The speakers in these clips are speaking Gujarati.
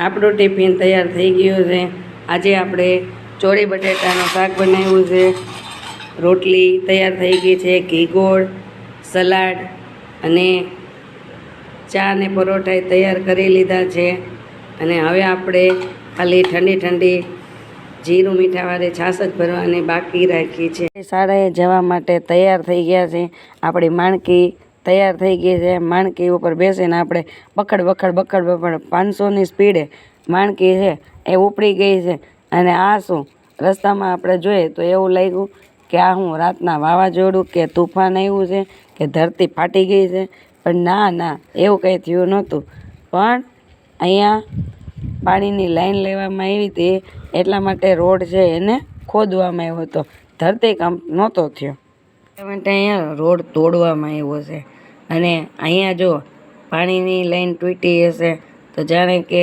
આપણું ટિફિન તૈયાર થઈ ગયું છે. આજે આપણે ચોળી બટેટાનું શાક બનાવ્યું છે. રોટલી તૈયાર થઈ ગઈ છે, ઘી ગોળ, સલાડ અને ચા ને પરોઠા તૈયાર કરી લીધા છે. અને હવે આપણે ખાલી ઠંડી ઠંડી જીરું મીઠાવાળી છાસ જ ભરવાની બાકી રાખી છે. શાળાએ જવા માટે તૈયાર થઈ ગયા છે. આપણી માણકી તૈયાર થઈ ગઈ છે. માણકી ઉપર બેસીને આપણે બખડ બખડ બખડ બખડ પાંચસોની સ્પીડે માણકી છે. એ ઉપડી ગઈ છે. અને આ શું? રસ્તામાં આપણે જોઈએ તો એવું લાગ્યું કે આ હું રાતના વાવાઝોડું કે તુફાન આવ્યું છે કે ધરતી ફાટી ગઈ છે. પણ ના ના, એવું કંઈ થયું નહોતું. પણ અહીંયા પાણીની લાઈન લેવામાં આવી હતી. એટલા માટે રોડ છે એને ખોદવામાં આવ્યો હતો. ધરતીકંપ નહોતો થયો. માટે અહીંયા રોડ તોડવામાં આવ્યો છે. અને અહીંયા જો પાણીની લાઈન તૂટી હશે, તો જાણે કે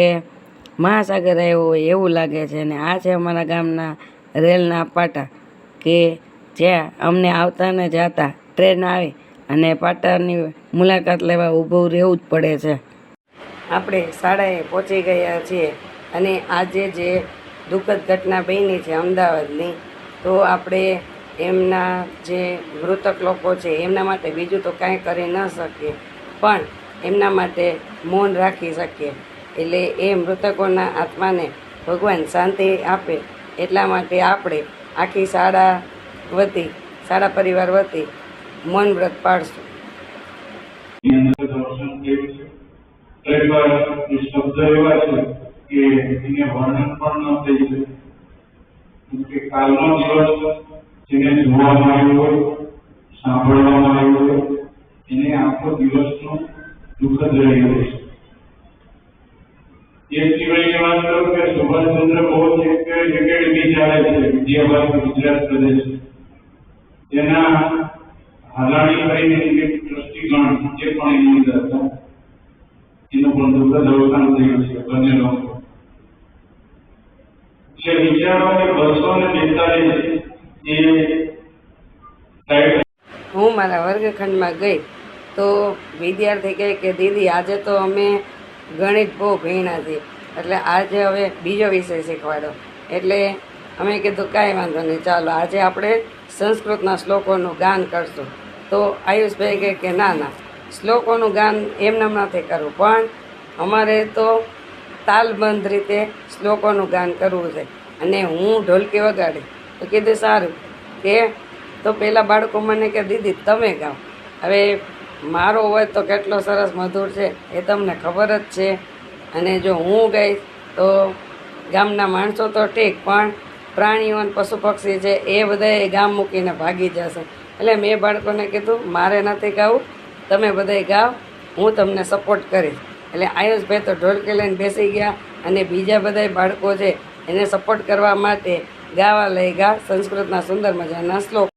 મહાસાગર આવ્યો હોય એવું લાગે છે. અને આ છે અમારા ગામના રેલના પાટા, કે જ્યાં અમને આવતા ને જતા ટ્રેન આવી અને પાટાની મુલાકાત લેવા ઊભું રહેવું જ પડે છે. આપણે શાળાએ પહોંચી ગયા છીએ અને આજે જે દુઃખદ ઘટના બની છે અમદાવાદની, તો આપણે એમના જે મૃતક લોકો છે, એમના માટે બીજું તો કાંઈ કરી ન શકીએ. પણ એમના માટે મૌન રાખી શકીએ. એટલે એ મૃતકોના આત્માને ભગવાન શાંતિ આપે. એટલા માટે આપણે આખી શાળા વતી, શાળા પરિવાર વતી મૌન વ્રત પાડશું કે કાલનો દિવસ જેને જોવામાં આવ્યું હોય સાંભળવામાં આવ્યું હોય એને આખો દિવસનો દુઃખદ રહ્યો છે. એ સિવાયની વાત કરું કે સુભાષચંદ્ર બોઝ એક એકેડમી ચાલે છે વિદ્યાભારતી ગુજરાત પ્રદેશ. તેના હાલાણી કરીને એક ટ્રસ્ટીગણ જે પણ એની અંદર હતા, એનું પણ દુઃખદ અવસાન થયું છે, બંને લોકો. એટલે વિચારો બસો ને બેતાલીસ હું મારા વર્ગખંડમાં ગઈ તો વિદ્યાર્થી કહે કે, દીદી, આજે તો અમે ગણિત બહુ ભણ્યા છીએ. એટલે આજે હવે બીજો વિષય શીખવાડો. એટલે અમે કીધું, કાંઈ વાંધો નહીં, ચાલો, આજે આપણે સંસ્કૃતના શ્લોકોનું ગાન કરશું. તો આયુષભાઈ કહે કે, ના ના, શ્લોકોનું ગાન એમનેમ નથી કરવું પણ અમારે તો તાલબંધ રીતે શ્લોકોનું ગાન કરવું છે. અને હું ઢોલકી વગાડી તો કીધું સારું. કે તો પહેલાં બાળકો મને કે, દીદી, તમે ગાઓ હવે મારો હોય તો કેટલો સરસ મધુર છે એ તમને ખબર જ છે. અને જો હું ગઈશ તો ગામના માણસો તો ઠીક, પણ પ્રાણીઓ અને પશુ પક્ષી છે એ બધાએ ગામ મૂકીને ભાગી જશે. એટલે મેં બાળકોને કીધું, મારે નથી ગાવું, તમે બધાય ગાઓ હું તમને સપોર્ટ કરીશ. એટલે આયુષભાઈ તો ઢોલકી લઈને બેસી ગયા અને બીજા બધાય બાળકો છે એને સપોર્ટ કરવા માટે ગાવા લઈ ગા સંસ્કૃતના સુંદર મજાના શ્લોક.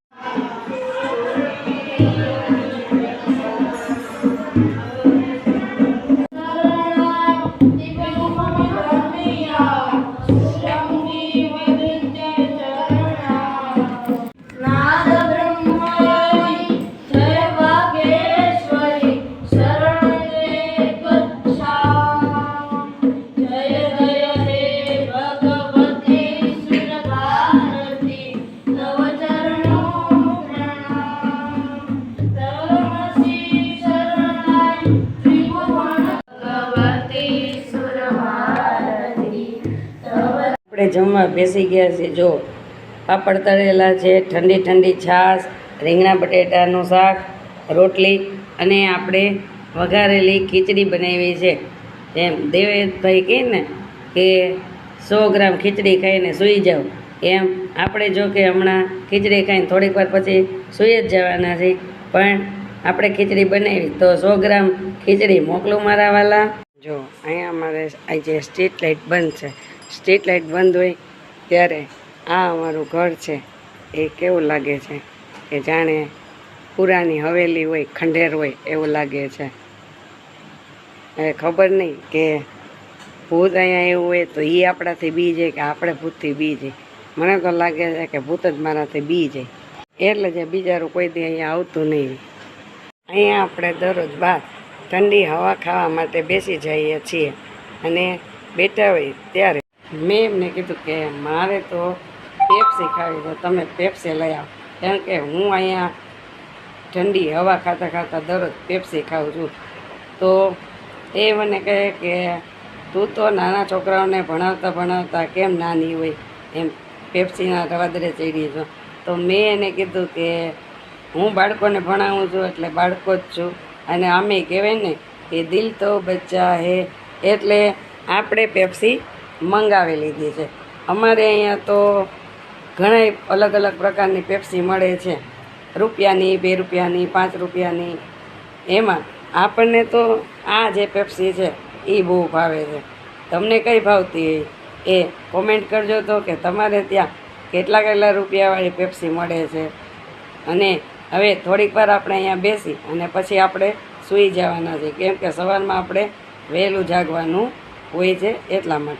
આપણે જમવા બેસી ગયા છીએ. જો, પાપડ તળેલા છે, ઠંડી ઠંડી છાશ, રીંગણા બટેટાનું શાક, રોટલી અને આપણે વઘારેલી ખીચડી બનાવી છે. એમ દેવેશભાઈ કહે ને કે સો ગ્રામ ખીચડી ખાઈને સૂઈ જાઓ. એમ આપણે જો કે હમણાં ખીચડી ખાઈને થોડીક વાર પછી સૂઈ જ જવાના છે પણ આપણે ખીચડી બનાવી તો સો ગ્રામ ખીચડી મોકલું મારા વાલા. જો, અહીંયા અમારે આજે સ્ટ્રીટ લાઇટ બંધ છે. સ્ટ્રીટ લાઇટ બંધ હોય ત્યારે આ અમારું ઘર છે. એ કેવું લાગે છે કે જાણે પુરાની હવેલી હોય, ખંડેર હોય એવું લાગે છે. હવે ખબર નહીં કે ભૂત અહીંયા એવું હોય તો એ આપણાથી બી જાય કે આપણે ભૂતથી બી જાય. મને તો લાગે છે કે ભૂત જ મારાથી બી જાય. એટલે જ બીજારું કોઈ દી અહીંયા આવતું નહીં. અહીંયા આપણે દરરોજ બહાર ઠંડી હવા ખાવા માટે બેસી જઈએ છીએ અને બેઠા હોય ત્યારે મેં એમને કીધું કે મારે તો પેપ્સી ખાવી, તો તમે પેપ્સી લઈ આવો. કારણ કે હું અહીંયા ઠંડી હવા ખાતા ખાતા દરરોજ પેપ્સી ખાઉં છું. તો એ મને કહે કે તું તો નાના છોકરાઓને ભણાવતા ભણાવતા કેમ નાની હોય? એમ પેપ્સીના રવાદરે ચડી છું. તો મેં એને કીધું કે હું બાળકોને ભણાવું છું, એટલે બાળકો જ છું. અને આમે કહેવાય ને કે દિલ તો બચ્ચા હે, એટલે આપણે પેપ્સી મંગાવી લીધી છે. અમારે અહીંયા તો ઘણા અલગ અલગ પ્રકારની પેપ્સી મળે છે. રૂપિયાની, બે રૂપિયાની, પાંચ રૂપિયાની. એમાં આપણને તો આ જે પેપ્સી છે, એ બહુ ભાવે છે. તમને કઈ ભાવતી હોય? એ કોમેન્ટ કરજો તો કે તમારે ત્યાં કેટલા કેટલા રૂપિયાવાળી પેપ્સી મળે છે. અને હવે થોડીક વાર આપણે અહીંયા બેસી અને પછી આપણે સૂઈ જવાના છે કેમ કે સવારમાં આપણે વહેલું જાગવાનું હોય છે એટલા માટે.